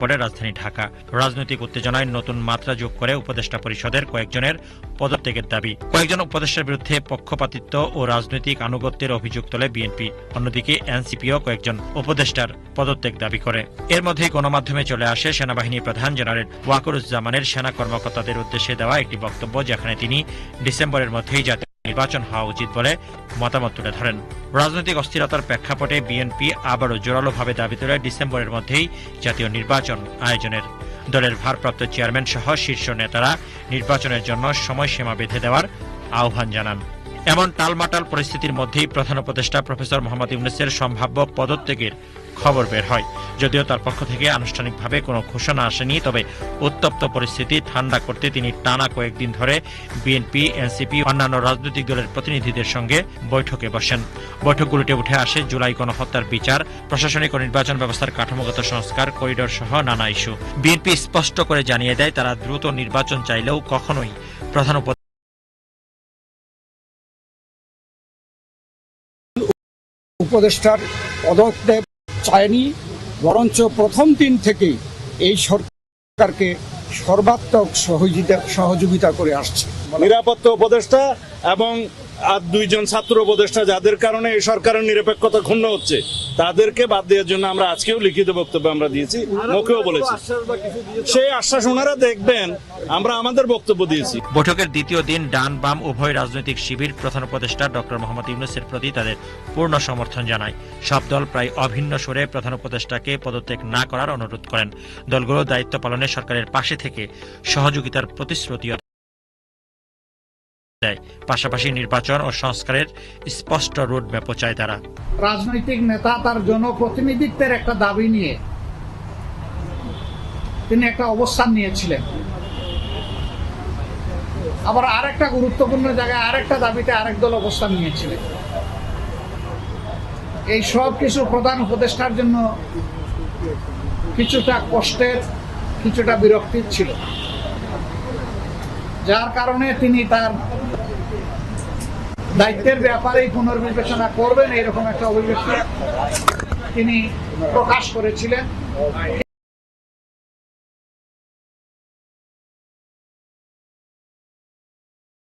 করে রাজধানী ঢাকা। রাজনৈতিক উত্তেজনায় নতুন মাত্রা যোগ করে উপদেষ্টা পরিষদের কয়েকজনের পদত্যাগের দাবি। কয়েকজন উপদেষ্টার বিরুদ্ধে পক্ষপাতিত্ব ও রাজনৈতিক আনুগত্যের অভিযোগ তোলে বিএনপি। অন্যদিকে এনসিপিও কয়েকজন উপদেষ্টার পদত্যাগ দাবি করে। এর মধ্যে গণমাধ্যমে চলে আসে সেনাবাহিনী প্রধান জেনারেল ওয়াকরুজ্জামানের সেনা কর্মকর্তাদের উদ্দেশ্যে দেওয়া একটি বক্তব্য, যেখানে তিনি ডিসেম্বরের মধ্যেই জাতীয় নির্বাচন হওয়া উচিত বলে মতামত তুলে ধরেন। রাজনৈতিক অস্থিরতার প্রেক্ষাপটে বিএনপি আবারও জোরালোভাবে দাবি তোলে ডিসেম্বরের মধ্যেই জাতীয় নির্বাচন আয়োজনের। দলের ভারপ্রাপ্ত চেয়ারম্যান সহ শীর্ষ নেতারা নির্বাচনের জন্য সময়সীমা বেঁধে দেওয়ার আহ্বান জানান। এমন টালমাটাল পরিস্থিতির মধ্যেই প্রধান উপদেষ্টা প্রফেসর মোহাম্মদ ইউনুসের সম্ভাব্য পদত্যাগের খবর বের হয়। যদিও তার পক্ষ থেকে আনুষ্ঠানিকভাবে কোনো ঘোষণা আসেনি, তবে উত্তপ্ত পরিস্থিতি ঠান্ডা করতে তিনি টানা কয়েকদিন ধরে বিএনপি, এনসিপি, অন্যান্য রাজনৈতিক দলের প্রতিনিধিদের সঙ্গে বৈঠকে বসেন। বৈঠকগুলোতে উঠে আসে জুলাই গণহত্যার বিচার, প্রশাসনিক ও নির্বাচন ব্যবস্থার কাঠামোগত সংস্কার, করিডোর সহ নানা ইস্যু। বিএনপি স্পষ্ট করে জানিয়ে দেয়, তারা দ্রুত নির্বাচন চাইলেও কখনোই প্রধান উপ উপদেষ্টার পদত্যাগ চায়নি, বরঞ্চ প্রথম দিন থেকে এই সরকারকে সর্বাত্মক সহযোগিতা সহযোগিতা করে আসছে। নিরাপত্তা উপদেষ্টা এবং আর দুইজন ছাত্র উপদেষ্টা যাদের কারণে এই সরকারের নিরপেক্ষতা ক্ষুণ্ণ হচ্ছে, তাদেরকে বাদ দেওয়ার জন্য আমরা আজকেও লিখিত বক্তব্য আমরা দিয়েছি মুখেও বলেছি। সেই আশ্বাস ওনারা দেখবেন, আমরা আমাদের বক্তব্য দিয়েছি। বৈঠকের দ্বিতীয় দিন ডান বাম উভয় রাজনৈতিক শিবির প্রধান উপদেষ্টা ডক্টর মোহাম্মদ ইউনুসের প্রতি তাদের পূর্ণ সমর্থন জানায়। সব দল প্রায় অভিন্ন সুরে প্রধান উপদেষ্টাকে পদত্যাগ না করার অনুরোধ করেন। দলগুলো দায়িত্ব পালনে সরকারের পাশে থেকে সহযোগিতার প্রতিশ্রুতিও দেয়। পাশাপাশি নির্বাচন ও সংস্কারের স্পষ্ট রোডম্যাপও চায় তারা। রাজনৈতিক নেতা তার জনপ্রতিনিধিত্বের একটা দাবি নিয়ে তিনি একটা অবস্থান নিয়েছিলেন। আবার আরেকটা গুরুত্বপূর্ণ জায়গায় আরেকটা দাবিতে আরেক দল অবস্থান নিয়েছিলেন। এই সব কিছু প্রধান উপদেষ্টার জন্য কিছুটা কষ্টের, কিছুটা বিরক্তির ছিল। যার কারণে তিনি তার দায়িত্বের ব্যাপারেই পুনর্বিবেচনা করবেন এরকম একটা অভিব্যক্তি তিনি প্রকাশ করেছিলেন।